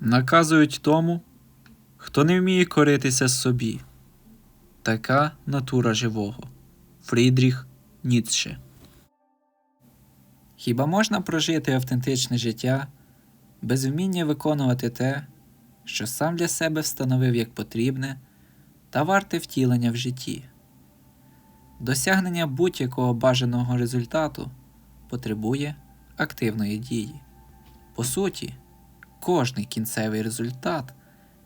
наказують тому, хто не вміє коритися собі. Така натура живого. Фрідріх Ніцше. Хіба можна прожити автентичне життя без вміння виконувати те, що сам для себе встановив як потрібне та варте втілення в житті? Досягнення будь-якого бажаного результату потребує активної дії. По суті, кожний кінцевий результат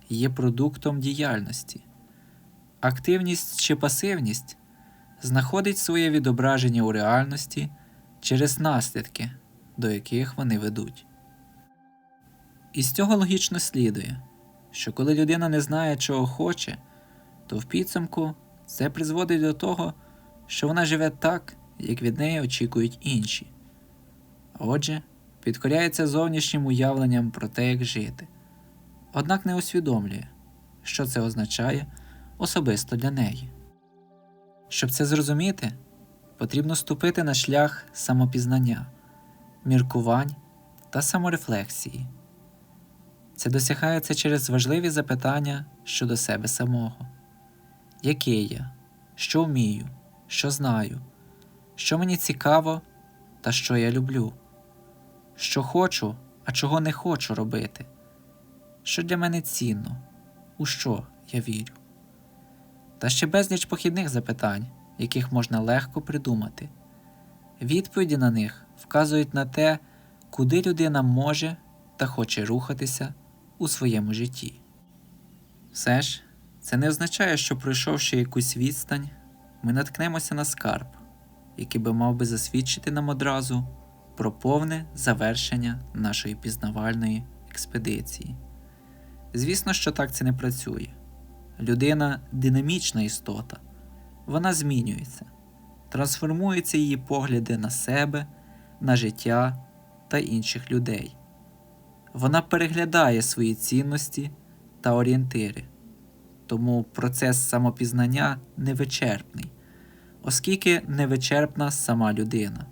є продуктом діяльності. Активність чи пасивність знаходить своє відображення у реальності через наслідки, до яких вони ведуть. Із цього логічно слідує, що коли людина не знає, чого хоче, то в підсумку це призводить до того, що вона живе так, як від неї очікують інші. Отже, підкоряється зовнішнім уявленням про те, як жити, однак не усвідомлює, що це означає особисто для неї. Щоб це зрозуміти, потрібно ступити на шлях самопізнання, міркувань та саморефлексії. Це досягається через важливі запитання щодо себе самого: який я, що вмію, що знаю, що мені цікаво та що я люблю, що хочу, а чого не хочу робити, що для мене цінно, у що я вірю. Та ще безліч похідних запитань, яких можна легко придумати. Відповіді на них вказують на те, куди людина може та хоче рухатися у своєму житті. Все ж, це не означає, що пройшовши якусь відстань, ми наткнемося на скарб, який би мав би засвідчити нам одразу про повне завершення нашої пізнавальної експедиції. Звісно, що так це не працює. Людина динамічна істота, вона змінюється, трансформуються її погляди на себе, на життя та інших людей. Вона переглядає свої цінності та орієнтири, тому процес самопізнання невичерпний, оскільки невичерпна сама людина.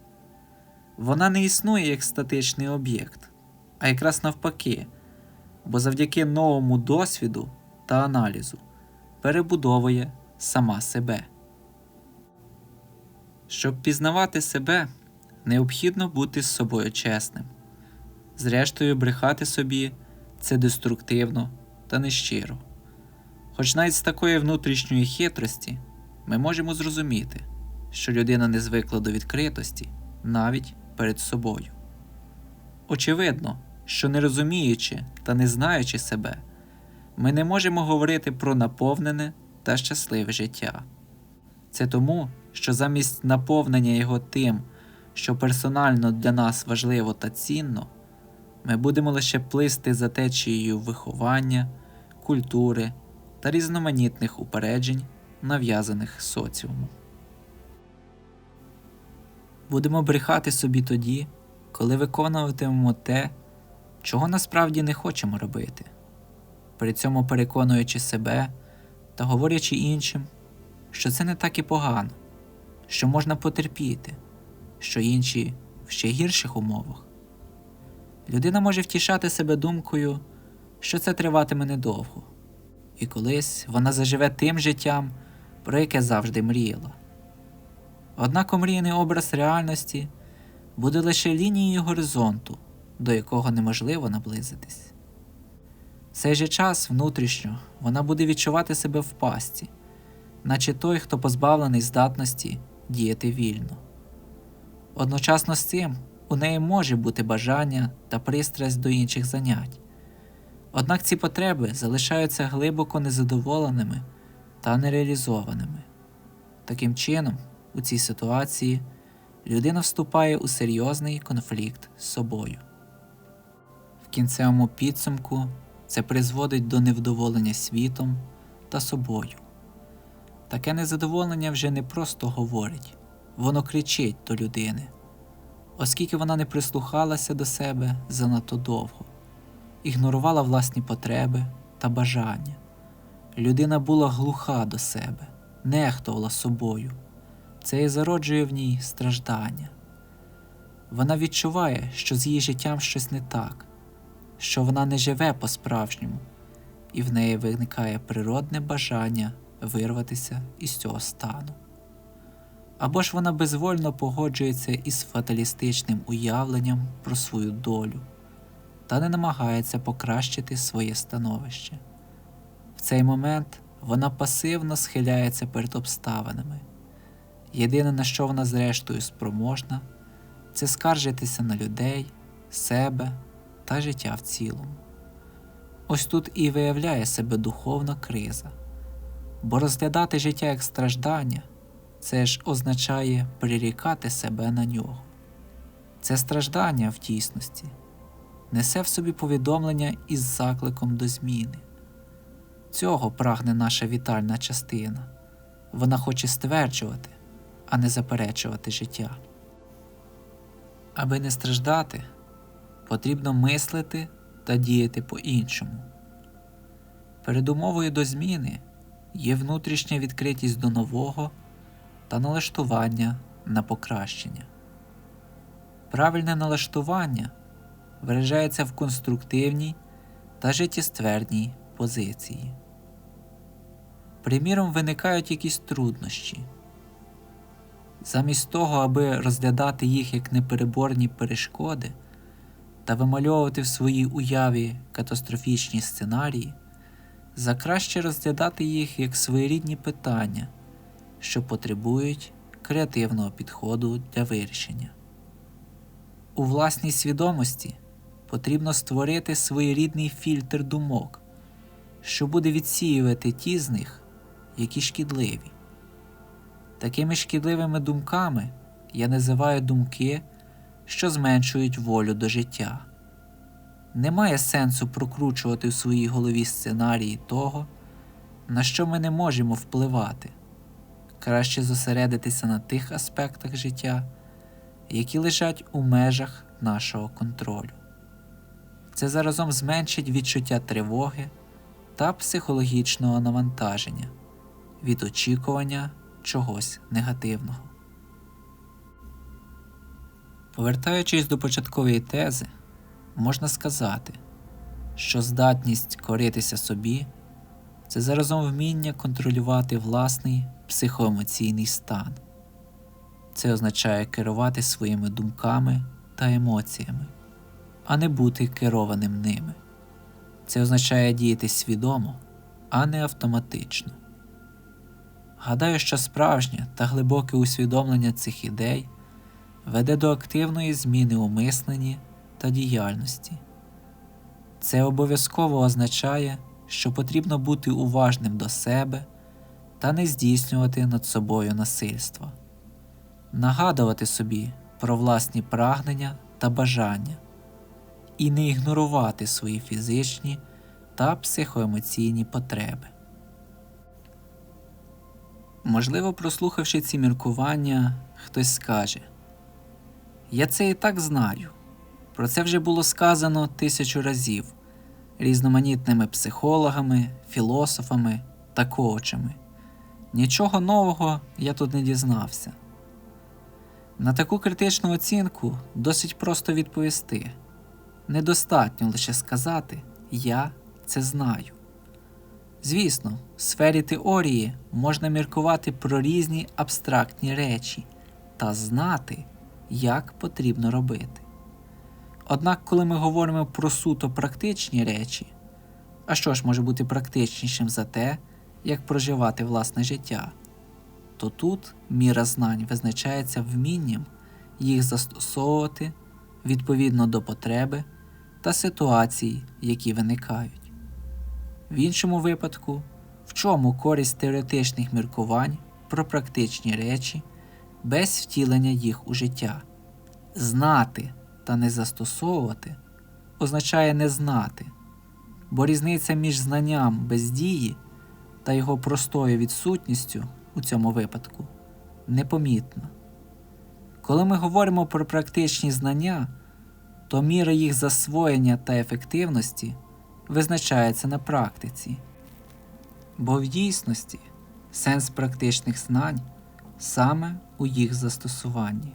Вона не існує як статичний об'єкт, а якраз навпаки, бо завдяки новому досвіду та аналізу перебудовує сама себе. Щоб пізнавати себе, необхідно бути з собою чесним. Зрештою, брехати собі це деструктивно та нещиро. Хоч навіть з такої внутрішньої хитрості ми можемо зрозуміти, що людина не звикла до відкритості навіть перед собою. Очевидно, що не розуміючи та не знаючи себе, ми не можемо говорити про наповнене та щасливе життя. Це тому, що замість наповнення його тим, що персонально для нас важливо та цінно, ми будемо лише плисти за течією виховання, культури та різноманітних упереджень, нав'язаних соціумом. Будемо брехати собі тоді, коли виконуватимемо те, чого насправді не хочемо робити, при цьому переконуючи себе та говорячи іншим, що це не так і погано, що можна потерпіти, що інші в ще гірших умовах. Людина може втішати себе думкою, що це триватиме недовго, і колись вона заживе тим життям, про яке завжди мріяла. Однак омріяний образ реальності буде лише лінією горизонту, до якого неможливо наблизитись. Цей же час внутрішньо вона буде відчувати себе в пасті, наче той, хто позбавлений здатності діяти вільно. Одночасно з цим у неї може бути бажання та пристрасть до інших занять. Однак ці потреби залишаються глибоко незадоволеними та нереалізованими. Таким чином, у цій ситуації людина вступає у серйозний конфлікт з собою. В кінцевому підсумку це призводить до невдоволення світом та собою. Таке незадоволення вже не просто говорить, воно кричить до людини, оскільки вона не прислухалася до себе занадто довго, ігнорувала власні потреби та бажання. Людина була глуха до себе, нехтувала собою. Це і зароджує в ній страждання. Вона відчуває, що з її життям щось не так, що вона не живе по-справжньому, і в неї виникає природне бажання вирватися із цього стану. Або ж вона безвольно погоджується із фаталістичним уявленням про свою долю та не намагається покращити своє становище. В цей момент вона пасивно схиляється перед обставинами. Єдине, на що вона зрештою спроможна, це скаржитися на людей, себе та життя в цілому. Ось тут і виявляє себе духовна криза, бо розглядати життя як страждання це ж означає прирікати себе на нього. Це страждання в дійсності несе в собі повідомлення із закликом до зміни. Цього прагне наша вітальна частина. Вона хоче стверджувати, а не заперечувати життя. Аби не страждати, потрібно мислити та діяти по-іншому. Передумовою до зміни є внутрішня відкритість до нового та налаштування на покращення. Правильне налаштування виражається в конструктивній та життєстверній позиції. Приміром, виникають якісь труднощі. Замість того, аби розглядати їх як непереборні перешкоди та вимальовувати в своїй уяві катастрофічні сценарії, закраще розглядати їх як своєрідні питання, що потребують креативного підходу для вирішення. У власній свідомості потрібно створити своєрідний фільтр думок, що буде відсіювати ті з них, які шкідливі. Такими шкідливими думками я називаю думки, що зменшують волю до життя. Немає сенсу прокручувати в своїй голові сценарії того, на що ми не можемо впливати, краще зосередитися на тих аспектах життя, які лежать у межах нашого контролю. Це заразом зменшить відчуття тривоги та психологічного навантаження від очікування чогось негативного. Повертаючись до початкової тези, можна сказати, що здатність коритися собі це заразом вміння контролювати власний психоемоційний стан. Це означає керувати своїми думками та емоціями, а не бути керованим ними. Це означає діяти свідомо, а не автоматично. Гадаю, що справжнє та глибоке усвідомлення цих ідей веде до активної зміни у мисленні та діяльності. Це обов'язково означає, що потрібно бути уважним до себе та не здійснювати над собою насильства, нагадувати собі про власні прагнення та бажання і не ігнорувати свої фізичні та психоемоційні потреби. Можливо, прослухавши ці міркування, хтось скаже Я це і так знаю. Про це вже було сказано тисячу разів різноманітними психологами, філософами та коучами. Нічого нового я тут не дізнався. На таку критичну оцінку досить просто відповісти. Недостатньо лише сказати Я це знаю. Звісно, в сфері теорії можна міркувати про різні абстрактні речі та знати, як потрібно робити. Однак, коли ми говоримо про суто практичні речі, а що ж може бути практичнішим за те, як проживати власне життя, то тут міра знань визначається вмінням їх застосовувати відповідно до потреби та ситуацій, які виникають. В іншому випадку, в чому користь теоретичних міркувань про практичні речі без втілення їх у життя? Знати та не застосовувати означає не знати, бо різниця між знанням без дії та його простою відсутністю у цьому випадку непомітна. Коли ми говоримо про практичні знання, то міра їх засвоєння та ефективності визначається на практиці, бо в дійсності сенс практичних знань саме у їх застосуванні.